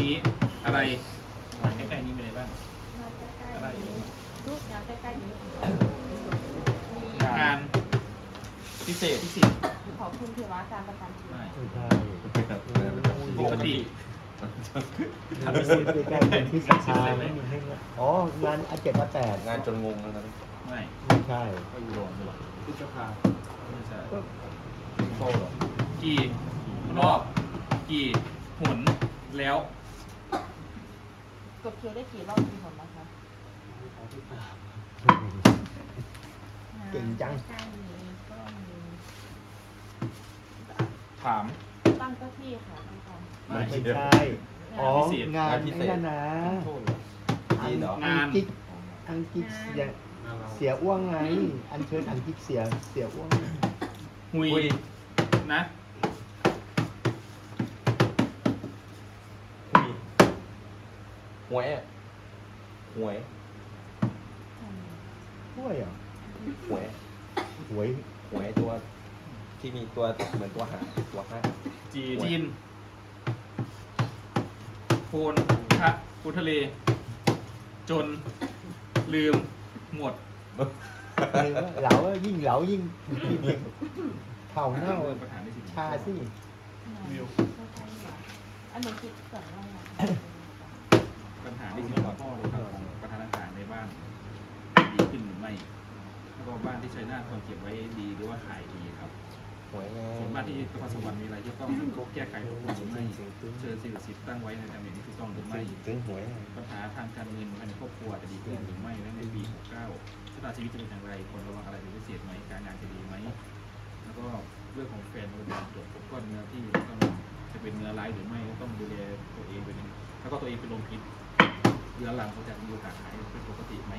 นี้อะไรใกล้ๆนี้มีอะไรบ้างมาใกล้ๆนี้ทุกอย่างใกล้ๆนี้มีงานพิเศษพิเศษขอบคุณเทวาการประกันชีวิตไม่ไม่ใช่ปกติทำพิเศษใกล้ๆเป็นที่ศรัทธาไม่มีให้เงินอ๋องานอาเจ็ดอาแปดงานจนงงแล้วนะไม่ไม่ใช่ก็อยู่โดนด้วยพุทธภาไม่ใช่ก็โซ่เหรอกี่รอบกี่หน แล้ว กดคิวได้กี่รอบกี่หนนะคะเก่งจังใกล้ๆนี้ก็มีถาม ตั้งเจ้าที่ค่ะตั้งกันไม่ใช่อ๋อพิเศษงานงานพิเศนี่ษนะนะโซ่เหรอจีนเหรองานอังกฤษอังกฤษเสียเสียอ้วงไง อันเชิญอังกฤษเสียเสียอ้วง หุยหุยนะ คุย หวยอะหวยช่วยเหรอหวยหวยหวยตัว ที่มีตัวเหมือนตัวหางตัวห้าจีจีนโพนพระพุทธเล จน ลืม หมดเหลายิ่งเหลายิ่งยิ่งเผาเน่าปัญหาที่สิชาสิวิวใช่ๆค่ะอันนี้คิดก่อนว่าอะไร ปัญหาที่สิบพ่อหรือครับของประธานอาหารในบ้านดีขึ้นหรือไม่แล้วก็บ้านที่ใช้หน้าควรเก็บไว้ดีหรือว่าขายดีครับหวยไงส่วนบ้านที่นครสวรรค์มีอะไรที่ต้องแก้ไขหรือไม่เชิญสิ่งศักดิ์สิทธิ์ตั้งไว้ในตำแหน่งที่ถูกต้องหรือไม่ถึงหวยปัญหาทางการเงินภายในครอบครัวจะดีขึ้นหรือไม่และในปี 69ชะตาชีวิตจะเป็นอย่างไรควรระวังอะไรเป็นพิเศษไหมการงานจะดีไหมแล้วก็เรื่องของแฟนบริการตรวจพบก้อนเนื้อที่ต้องจะเป็นเนื้อร้ายหรือไม่ต้องดูแลตัวเองเป็นแล้วก็ตัวเองเป็นลมพิษ เรื้อรังเขาจะมีโอกาสหายเป็นปกติไหม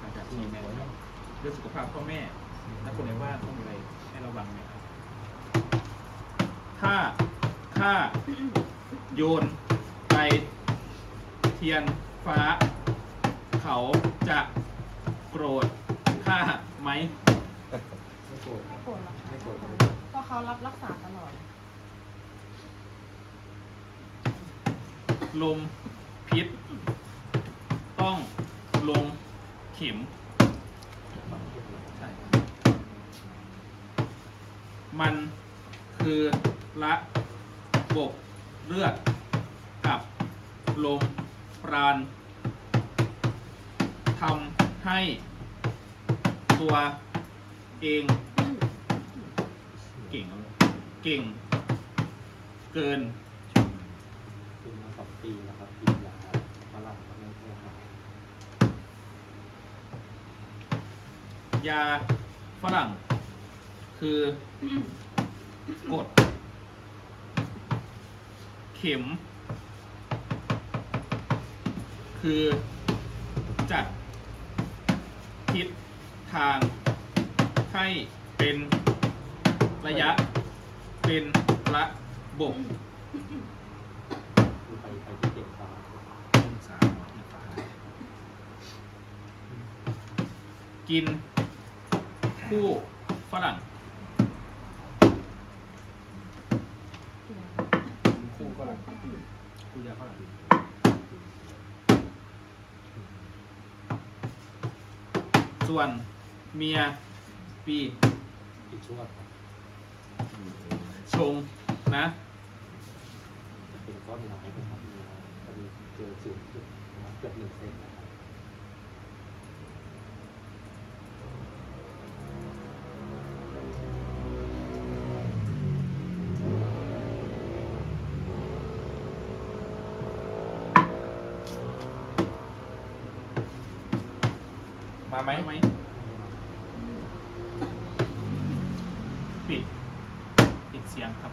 หลังจากที่แม่ครับเรื่องสุขภาพพ่อแม่และคนในบ้านต้องมีอะไรให้ระวังไหมครับถ้าถ้าโยนไปเทียนฟ้า เขาจะโกรธข้าไหมไม่โกรธหรอกค่ะเพราะเขารับรักษาตลอด ลมพิษ ต้องลงเข็มใช่มันคือระบบเลือดกับลมปราณทำให้ตัวเองเก่งเก่งเกินกินมาสองปีแล้วครับกินยาฝรั่งม่ค่อยหาย ยาฝรั่ง คือกด เข็ม คือจัดทิศทาง ให้เป็นระยะ เป็นระบบคือไปไปที่เด็กฟ้าองศาที่ฟ้ากิน คู่ฝรั่งคู่ฝรั่งคู่ยาฝรั่งส่วนเมียปีอีกช่วงชงนะเป็นก้อนร้ายนะครับมีพอดีเจอสูงสุดเกือบหนึ่งเซน มาไหมไหมปิด ปิดเสียงครับ